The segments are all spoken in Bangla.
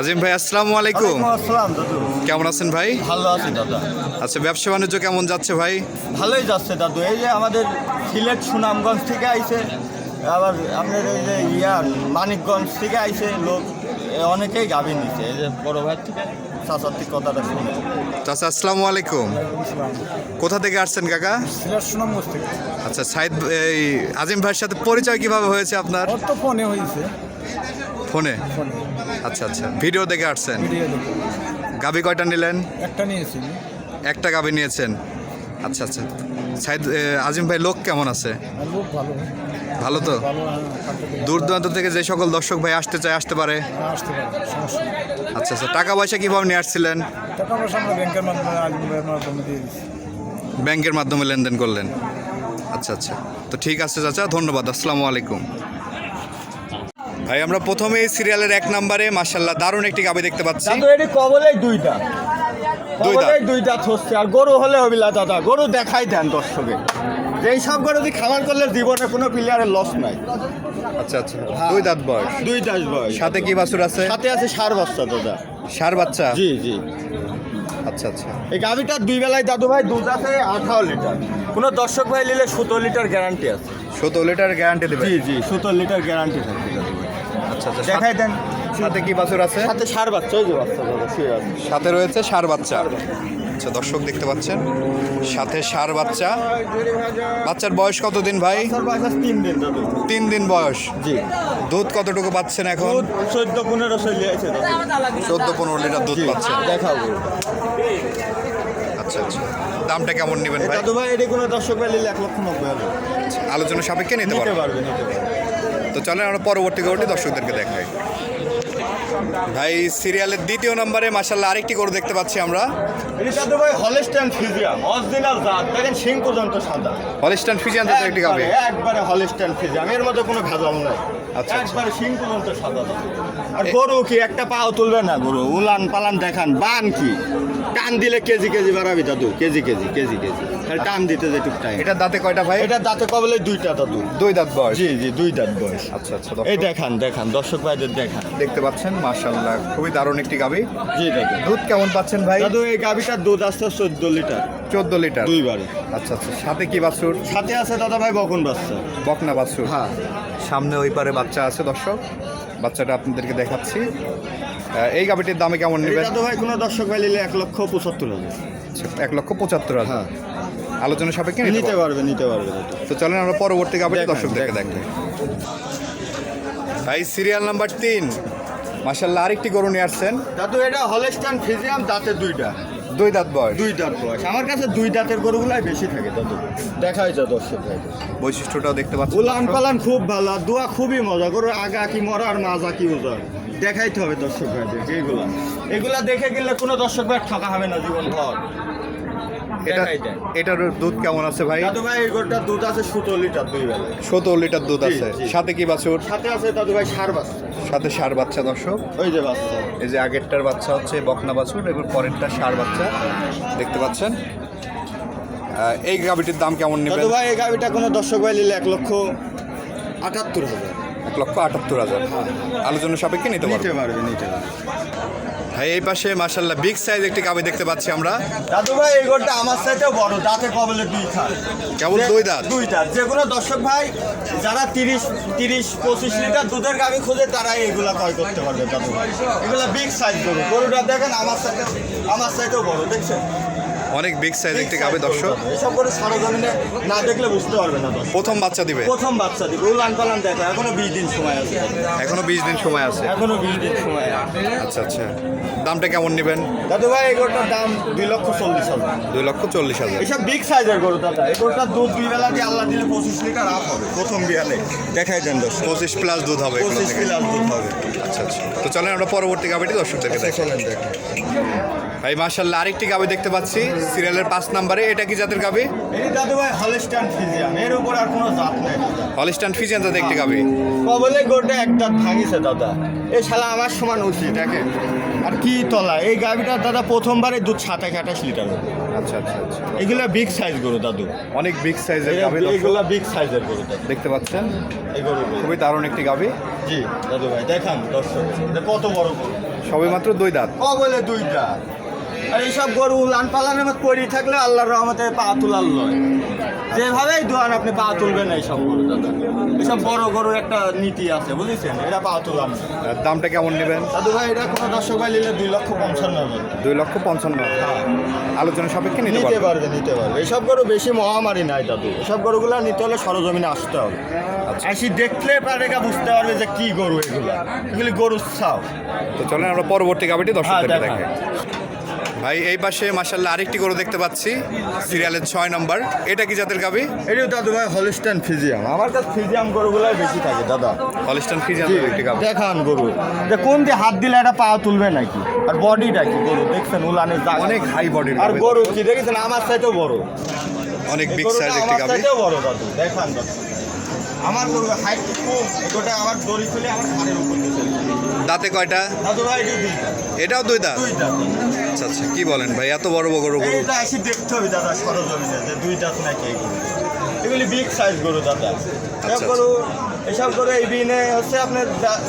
আজিম ভাই আসসালামু আলাইকুম। ওয়ালাইকুম আসসালাম দাদু। কেমন আছেন ভাই? ভালো আছি দাদা। আচ্ছা ব্যবসা বাণিজ্য কেমন যাচ্ছে ভাই? ভালোই যাচ্ছে দাদু। এই যে আমাদের সিলেট সুনামগঞ্জ থেকে আইছে আবার আপনার এই যে ইয়ার মানিকগঞ্জ থেকে আইছে লোক অনেকেই গাভি নিচ্ছে এই যে বড় ভাই থেকে চাচার কথাটা শুনে। চাচা আসসালামু আলাইকুম। কোথা থেকে আসছেন কাকা? সিলেট সুনামগঞ্জ থেকে। আচ্ছা সাইদ এই আজিম ভাইয়ের সাথে পরিচয় কীভাবে হয়েছে আপনার? তো ফোনে হয়েছে। ফোনে? আচ্ছা আচ্ছা। ভিডিও দেখে আসছেন? গাবি কয়টা নিলেন? একটা নিয়েছি একটা গাবি নিয়েছেন? আচ্ছা আচ্ছা। সাইদ আজিম ভাই লোক কেমন আছে? ভালো। তো? হ্যাঁ, দূর দূরান্ত থেকে যে সকল দর্শক ভাই আসতে চায় আসতে পারে? নেই। আচ্ছা আচ্ছা। টাকা পয়সা কীভাবে নিয়ে আসছিলেন? ব্যাংকের মাধ্যমে লেনদেন করলেন? আচ্ছা আচ্ছা। তো ঠিক আছে চাচা। ধন্যবাদ। আসসালামু আলাইকুম। ভাই আমরা প্রথমেই সিরিয়ালের এক নম্বরে মার্শাল্লাহ দারুণ একটি গাবি দেখতে পাচ্ছি। দাদু এটি কবলেই দুইটা। দুই দাঁত। কবলেই দুইটা থসছে আর গরু হলে হবিলা দাদা গরু দেখাই দেন দর্শকে। এই সব গরু দিয়ে খাবার করলে জীবনে কোনো প্লেয়ারের লস নাই। আচ্ছা আচ্ছা দুই দাঁত বয়স। দুই দাস বয়স। সাথে কি বাছুর আছে? সাথে আছে সার বাচ্চা দাদা। সার বাচ্চা? জি জি। আচ্ছা আচ্ছা। এই গাভিটার দুই বেলায় দাদু ভাই দুধ আছে আঠারো লিটার। কোনো দর্শক ভাই নিলে সতেরো লিটার গ্যারান্টি আছে। সতেরো লিটার গ্যারান্টি দেবে? জি জি সতেরো লিটার গ্যারান্টি থাকবে আচ্ছা আচ্ছা দেখাই দেন সাথে কি বাছুর আছে? সাথে সার বাচ্চা ওই যে বাচ্চা সাথে রয়েছে সার বাচ্চা। আচ্ছা দর্শক দেখতে পাচ্ছেন সাথে সার বাচ্চা। বাচ্চার বয়স কতদিন ভাই? তিন দিন তিন দিন বয়স। জি। দুধ কতটুকু পাচ্ছেন এখন? চোদ্দ পনেরো চোদ্দ পনেরো লিটার দুধ পাচ্ছেন। দেখাবো আচ্ছা আচ্ছা। দামটা কেমন নেবেন ভাই? দাদু ভাই এটি কোনো দর্শক ভাই নিলে এক লক্ষ নব্বই হাজার। আলোচনা সাপেক্ষে নিতে পারবেন। নিতে পারবে। তো চলেন আমরা পরবর্তী গরুটি দর্শকদেরকে দেখাই। ভাই সিরিয়ালের দ্বিতীয় নম্বরে মাসাল্লাহ আরেকটি গরু দেখতে পাচ্ছি আমরা। ভাই ফিজিয়াম অরিজিনাল জাত। দেখেন সিং পর্যন্ত সাদা। হলিস্টান জাতের একটি গাবে একবারে- ফিজিয়াম এর মধ্যে কোনো ভেজাল নাই। আচ্ছা। একবারে সিং পর্যন্ত সাদা আর গরু কি একটা পাও তুলবে না গরু? উলান পালান দেখান বান কি? টান দিলে কেজি কেজি বাড়াবি দাদু কেজি কেজি কেজি কেজি। টান দিতে যেটুক টাইম এটা দাঁতে কয়টা ভাই? এটা দাঁতে কবলে দুইটা দাদু। দুই দাঁত বয়স। জি জি দুই দাঁত বয়স। আচ্ছা আচ্ছা এই দেখান দেখান দর্শক ভাইদের দেখান। দেখতে পাচ্ছেন মাশাল্লাহ খুবই দারুণ একটি গাবি জি দাদু দুধ কেমন পাচ্ছেন ভাই? দাদু এই গাভিটার দুধ আসছে চোদ্দ লিটার। চোদ্দ লিটার? দুইবারে। আচ্ছা আচ্ছা। সাথে কি বাছুর? সাথে আছে দাদা ভাই বকন বাচ্চা। বকনা বাছুর। হ্যাঁ। সামনে ওই পারে বাচ্চা আছে দর্শক। বাচ্চাটা আপনাদেরকে দেখাচ্ছি। এই গাবিটির দামে কেমন নেবেন? দাদু ভাই কোনো দর্শক ভাই নিলে এক লক্ষ পঁচাত্তর হাজার। আচ্ছা, এক লক্ষ পঁচাত্তর হাজার। হ্যাঁ। আলোচনা সাপেক্ষে নিতে পারবে। নিতে পারবে তো চলেন আমরা পরবর্তী গাবিটি দর্শকদেরকে। দেখবে ভাই সিরিয়াল নাম্বার তিন। মাসাল্লাহ আরেকটি গরু নিয়ে আসছেন। দাদু এটা হলেস্টান ফিজিয়াম দাঁতে দুইটা। দুই দাঁত বয়স। দুই দাঁত বয়স। আমার কাছে দুই দাঁতের গরুগুলাই বেশি থাকে তত দেখাই যা দর্শক ভাই। বৈশিষ্ট্যটাও দেখতে পাচ্ছি উলান পালান খুব ভালো দুয়া খুবই মজা। গরু আগা কি মরা আর মাজা কি ওজা দেখাইতে হবে দর্শক ভাইদেরকে এইগুলা এগুলা দেখে গেলে কোনো দর্শক ভাই ঠকা হবে না জীবন ভর এটা এটার দুধ কেমন আছে ভাই? দাদু ভাই গরুটার দুধ আছে সতেরো লিটার দুই বেলা। সতেরো লিটার দুধ আছে। সাথে কি বাছুর? সাথে আছে দাদু ভাই সার বাচ্চা। সাথে সার বাচ্চা দর্শক। ওই যে বাচ্চা। এই যে আগেরটার বাচ্চা হচ্ছে বকনা বাছুর এবং পরেরটা সার বাচ্চা। দেখতে পাচ্ছেন? এই গাবিটির দাম কেমন নেবেন? দাদু ভাই এই গাড়িটা কোনো দর্শক ভাই নিলে এক লক্ষ আটাত্তর হাজার। এক লক্ষ আটাত্তর হাজার। আলোচনা সাপেক্ষে নিতে নিতে পারবে নিতে পারবে। ভাই এই পাশে মাসাল্লাহ বিগ সাইজ একটি গাবি দেখতে পাচ্ছি আমরা। দাদু ভাই এই গরুটা আমার সাথেও বড় দাঁতে কবলে দুই খান। কেবল দুই দাঁত? দুই দাঁত। যে কোনো দর্শক ভাই যারা তিরিশ তিরিশ পঁচিশ লিটার দুধের গাবি খোঁজে তারা এইগুলা ক্রয় করতে পারবে দাদু ভাই। এগুলা বিগ সাইজ গরু। গরুটা দেখেন আমার সাথে আমার সাথেও বড় দেখছেন? অনেক বিগ সাইজ একটি গাবি দর্শক। এসব করে সরজমিনে না দেখলে বুঝতে পারবে না প্রথম বাচ্চা দিবে। প্রথম বাচ্চা দিবে। উলান পালান দেখো এখনও বিশ দিন সময় আছে। এখনও বিশ দিন সময় আছে। এখনও বিশ দিন সময় আছে। আচ্ছা আচ্ছা। দামটা কেমন নেবেন? দাদু ভাই এই গরুটার দাম দুই লক্ষ চল্লিশ হাজার। দুই লক্ষ চল্লিশ হাজার। এইসব বিগ সাইজের গরু দাদা। এই গরুটার দুধ দুই বেলা দিয়ে আল্লাহ দিলে পঁচিশ লিটার আপ হবে। প্রথম বিয়ালে দেখাই দেন দর্শক। পঁচিশ প্লাস দুধ হবে পঁচিশ প্লাস দুধ হবে। আচ্ছা আচ্ছা। তো চলেন আমরা পরবর্তী গাবিটি দর্শকদেরকে দেখি চলেন দেখেন ভাই মার্শাল্লাহ আরেকটি গাবি দেখতে পাচ্ছি সিরিয়ালের পাঁচ নাম্বারে। এটা কি জাতের গাবি? এই দাদু ভাই হলস্টান ফিজিয়াম এর উপর আর কোনো জাত নেই। হলিস্টান ফিজিয়ান জাতের একটি গাবি। কবলে গোটা এক দাঁত ভাঙিছে দাদা। এই শালা আমার সমান উচিত দেখেন। আর কি তলা এই গাভিটার দাদা প্রথমবারে দুধ সাতাশ আঠাশ লিটার আচ্ছা আচ্ছা আচ্ছা। এগুলো বিগ সাইজ গরু দাদু। অনেক বিগ সাইজের গাবি এগুলো বিগ সাইজের গরু দেখতে পাচ্ছেন? এই গরু খুবই দারুণ একটি গাবি। জি দাদু ভাই দেখান দর্শক। এটা কত বড় গরু? সবে মাত্র দুই দাঁত। ও বলে দুইটা। আর এইসব গরু উলান পালানের মধ্যে পড়ি থাকলে আল্লাহর রহমতে পা তুলার লয়। যেভাবেই দোয়ান আপনি পা তুলবেন এইসব গরু দাদা। এইসব বড় গরু একটা নীতি আছে বুঝেছেন? এটা পা। আর দামটা কেমন নেবেন? দাদু ভাই এটা কোনো দর্শক ভাই নিলে দুই লক্ষ পঞ্চান্ন দুই লক্ষ পঞ্চান্ন। আলোচনা সাপেক্ষে নিতে পারবে নিতে পারবে। এইসব গরু বেশি মহামারী নাই দাদু। এসব গরুগুলো নিতে হলে সরজমিনে আসতে হবে। আসি দেখলে পারেকা বুঝতে পারবে যে কি গরু এগুলা। এগুলি গরুর ছাও। তো চলেন আমরা পরবর্তী গাবিটি দর্শকদের হ্যাঁ, দেখে ভাই এই পাশে মাসাল্লাহ আরেকটি গরু দেখতে পাচ্ছি সিরিয়ালের ছয় নম্বর। এটা কি জাতের গাবি এটিও দাদু ভাই হলিস্টান ফিজিয়াম আমার কাছে ফিজিয়াম গরুগুলাই বেশি থাকে দাদা। হলিস্টান ফ্রিজিয়ান একটি গাবি দেখান গরু। যে কোন দিয়ে হাত দিলে এটা পা তুলবে নাকি? আর বডিটা কি গরু? দেখছেন উলানের অনেক হাই বডি আর গরু কি দেখেছেন আমার চাইতেও বড়। অনেক বিগ সাইজ একটি গাবি বড় দাদু। দেখান দাদু। আমার হাইট খুব ওটা আমার দড়ি খুলে আমার ঘাড়ের উপর দাঁতে কয়টা? এটি এটাও দুই দাঁত? আচ্ছা আচ্ছা কি বলেন ভাই এত বড় বড় গরু? গরু এইটা এসে দেখতে হবে দাদা সরজমিনে যে দুইটা নাকি এই এগুলি বিগ সাইজ গরু দাদা। এসব আচ্ছা। গরু এসব গরু এই বিনে হচ্ছে আপনার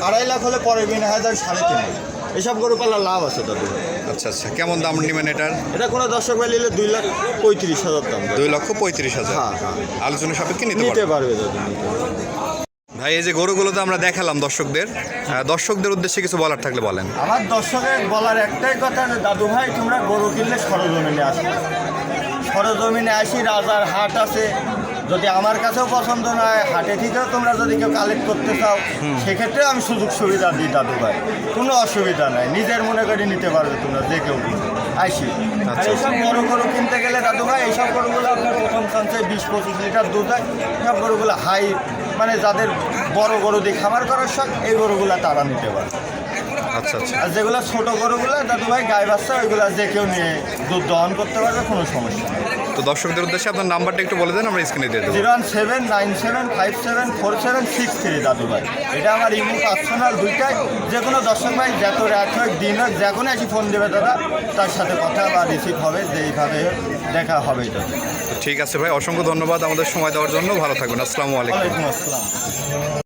আড়াই লাখ হলে পরে বিনে হাজার সাড়ে তিন লাখ। এসব গরু পাল্লা লাভ আছে দাদু আচ্ছা আচ্ছা। কেমন দাম নেবেন এটার? এটা কোনো দর্শক ভাই নিলে দুই লাখ পঁয়ত্রিশ হাজার দাম। দুই লক্ষ পঁয়ত্রিশ হাজার? হ্যাঁ, হ্যাঁ। আলোচনা সাপেক্ষে নিতে নিতে পারবে। ভাই এই যে গরুগুলো তো আমরা দেখালাম দর্শকদের। দর্শকদের উদ্দেশ্যে কিছু বলার থাকলে বলেন। আমার দর্শকের বলার একটাই কথা যে দাদু ভাই তোমরা গরু কিনলে সরজমিনে আসি। সরজমিনে আসি রাজার হাট আছে যদি আমার কাছেও পছন্দ না হয় হাটে থেকেও তোমরা যদি কেউ কালেক্ট করতে চাও সেক্ষেত্রে আমি সুযোগ সুবিধা দিই দাদু ভাই কোনো অসুবিধা নাই নিজের মনে করে নিতে পারবে তোমরা যে কেউ আর আচ্ছা। এইসব বড় গরু কিনতে গেলে দাদু ভাই এইসব গরুগুলো আপনার প্রথম চান্সে বিশ পঁচিশ লিটার দুধ হয়। সব গরুগুলো হাই মানে যাদের বড় গরু দিয়ে খামার করার শখ এই গরুগুলো তারা নিতে পারে। আচ্ছা আচ্ছা। আর যেগুলো ছোটো গরুগুলো দাদু ভাই গায়ে বাচ্চা ওইগুলো যে কেউ নিয়ে দুধ দহন করতে পারবে কোনো সমস্যা নেই। তো দর্শকদের উদ্দেশ্যে আপনার নাম্বারটা একটু বলে দেন আমরা স্ক্রিনে দিয়ে দেবো। Zero one seven nine seven five seven four seven six three দাদু ভাই। এটা আমার ইমো পার্সোনাল দুইটাই। যে কোনো দর্শক ভাই যত রাত হোক দিন হোক যে কোনো এসে ফোন দেবে দাদা। তার সাথে কথা বা রিসিভ হবে যে এইভাবে দেখা হবে এটা তো ঠিক আছে ভাই অসংখ্য ধন্যবাদ আমাদের সময় দেওয়ার জন্য। ভালো থাকবেন আসসালামু আলাইকুম। আসসালাম।